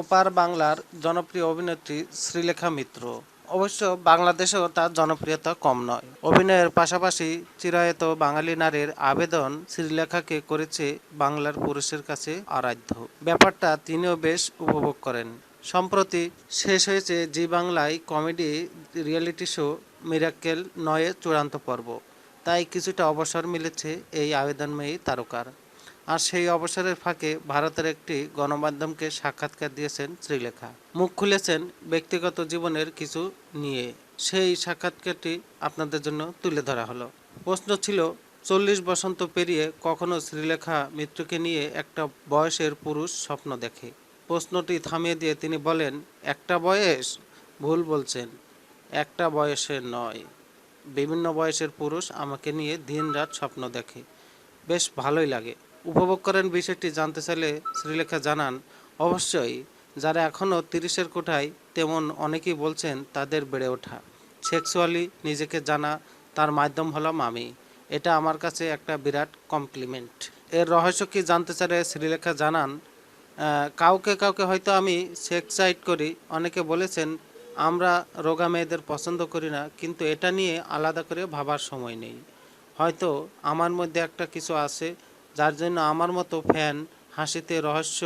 ওপার বাংলার জনপ্রিয় অভিনেত্রী শ্রীলেখা মিত্র। অবশ্য বাংলাদেশেও তার জনপ্রিয়তা কম নয়। অভিনয়ের পাশাপাশি চিরায়ত বাঙালি নারীর আবেদন শ্রীলেখাকে করেছে বাংলার পুরুষের কাছে আরাধ্য। ব্যাপারটা তিনিও বেশ উপভোগ করেন। সম্প্রতি শেষ হয়েছে জি বাংলায় কমেডি রিয়েলিটি শো মিরাক্কেল নয়ের চূড়ান্ত পর্ব। তাই কিছুটা অবসর মিলেছে এই আবেদনময়ী তারকার। আর সেই অবসরের ফাঁকে ভারতের একটি গণমাধ্যমকে সাক্ষাৎকার দিয়েছেন শ্রীলেখা। মুখ খুলেছেন ব্যক্তিগত জীবনের কিছু নিয়ে। সেই সাক্ষাৎকারটি আপনাদের জন্য তুলে ধরা হলো। প্রশ্ন ছিল, চল্লিশ বসন্ত পেরিয়ে কখনো শ্রীলেখা মিত্রকে নিয়ে একটা বয়সের পুরুষ স্বপ্ন দেখে। প্রশ্নটি থামিয়ে দিয়ে তিনি বলেন, একটা বয়স? ভুল বলছেন। একটা বয়সের নয়। বিভিন্ন বয়সের পুরুষ আমাকে নিয়ে দিনরাত স্বপ্ন দেখে। বেশ ভালোই লাগে। উপভোগ করেন বিষয়টি জানতে চাইলে শ্রীলেখা জানান, অবশ্যই, যারা এখনও তিরিশের কোঠায়, তেমন অনেকেই বলছেন তাদের বেড়ে ওঠা। সেক্সুয়ালি নিজেকে জানা তার মাধ্যম হলাম আমি। এটা আমার কাছে একটা বিরাট কমপ্লিমেন্ট এর রহস্য কি জানতে চাইলে শ্রীলেখা জানান কাউকে কাউকে হয়তো আমি সেক্সাইট করি। অনেকে বলেছেন, আমরা রোগা মেয়েদের পছন্দ করি না, কিন্তু এটা নিয়ে আলাদা করে ভাবার সময় নেই। হয়তো আমার মধ্যে একটা কিছু আছে যার জন্য আমার মতো ফ্যান হাসিতে রহস্য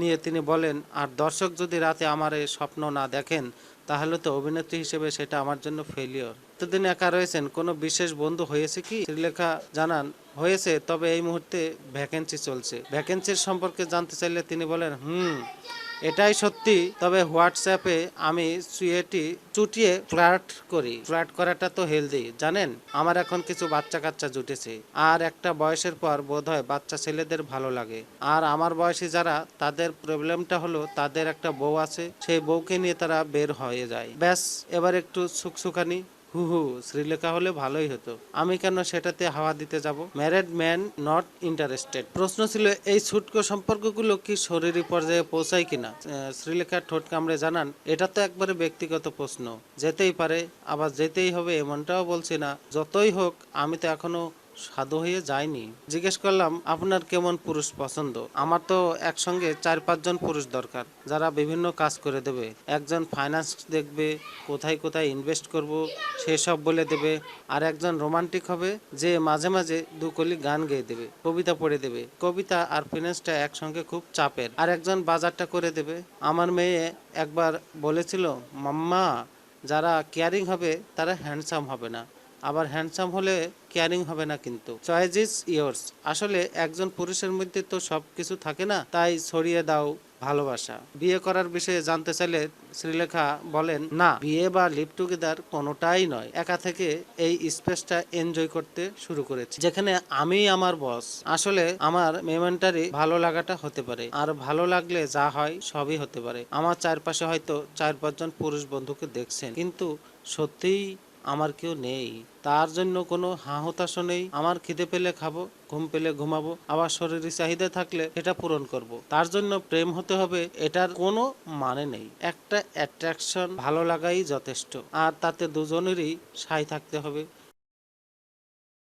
নিয়ে তিনি বলেন, আর দর্শক যদি রাতে আমার এই স্বপ্ন না দেখেন, তাহলে তো অভিনেত্রী হিসেবে সেটা আমার জন্য ফেলিওর এতদিন একা রয়েছেন, কোনো বিশেষ বন্ধু হয়েছে কি? শ্রীলেখা জানান, হয়েছে, তবে এই মুহূর্তে ভ্যাকেন্সি চলছে। ভ্যাকেন্সির সম্পর্কে জানতে চাইলে তিনি বলেন, হুম। এটাই সত্যি, তবে হোয়াটসঅ্যাপে আমি সুয়েটি চুটিয়ে ফ্ল্যাট করি। ফ্ল্যাট করাটা তো হেলদি, জানেন? আমার এখন কিছু বাচ্চা কাচ্চা জুটেছে, আর একটা বয়সের পর বোধ হয় বাচ্চা ছেলেদের ভালো লাগে। আর আমার বয়সী যারা, তাদের প্রবলেমটা হলো তাদের একটা বউ আছে, সেই বউকে নিয়ে তারা বের হয়ে যায়। ব্যাস, এবার একটু সুখসুখানি। হু হু শ্রীলেখা হলে ভালোই হতো। আমি কেন সেটাতে হাওয়া দিতে যাব? ম্যারেড ম্যান নট ইন্টারেস্টেড প্রশ্ন ছিল, এই ছুটকো সম্পর্কগুলো কি শরীরী পর্যায়ে পৌঁছায় কিনা? শ্রীলেখার শ্রীলেখা ঠোঁট কামড়ে জানান, এটা তো একবারে ব্যক্তিগত প্রশ্ন। যেতেই পারে, আবার যেতেই হবে এমনটাও বলছি না। যতই হোক, আমি তো এখনও সাধু হয়ে যায়নি। জিজ্ঞেস করলাম, আপনার কেমন পুরুষ পছন্দ? আমার তো একসঙ্গে চার পাঁচজন পুরুষ দরকার, যারা বিভিন্ন কাজ করে দেবে। একজন ফাইন্যান্স দেখবে, কোথায় কোথায় ইনভেস্ট করব, সেসব বলে দেবে। আর একজন রোমান্টিক হবে, যে মাঝে মাঝে দু কলি গান গেয়ে দেবে, কবিতা পড়ে দেবে। কবিতা আর ফিনান্সটা একসঙ্গে খুব চাপের। আর একজন বাজারটা করে দেবে। আমার মেয়ে একবার বলেছিল, মাম্মা, যারা কেয়ারিং হবে, তারা হ্যান্ডসাম হবে না। আবার হ্যান্ডসাম হলে কেয়ারিং হবে না কিন্তু। চয়েস ইজ ইয়ার্স আসলে একজন পুরুষের মধ্যে তো সব কিছু থাকে না, তাই ছড়িয়ে দাও ভালোবাসা। বিয়ে করার বিষয়ে জানতে চাইলে শ্রীলেখা বলেন, না, বিয়ে বা লিভ টুগেদার কোনোটাই নয়। একা থেকে এই স্পেসটা এনজয় করতে শুরু করেছি। যেখানে আমি আমার বস আসলে আমার মেমেন্টারি ভালো লাগাটা হতে পারে। আর ভালো লাগলে যা হয় সবই হতে পারে। আমার চারপাশে হয়তো চার পাঁচজন পুরুষ বন্ধুকে দেখছেন। কিন্তু সত্যিই আমার কেউ নেই। তার জন্য কোনো হাহতাশ নেই। আমার খিদে পেলে খাব, ঘুম পেলে ঘুমাবো, আবার শরীরের চাহিদা থাকলে এটা পূরণ করব। তার জন্য প্রেম হতে হবে, এটার কোনো মানে নেই। একটা অ্যাট্রাকশন ভালো লাগাই যথেষ্ট, আর তাতে দুজনেরই সাই থাকতে হবে।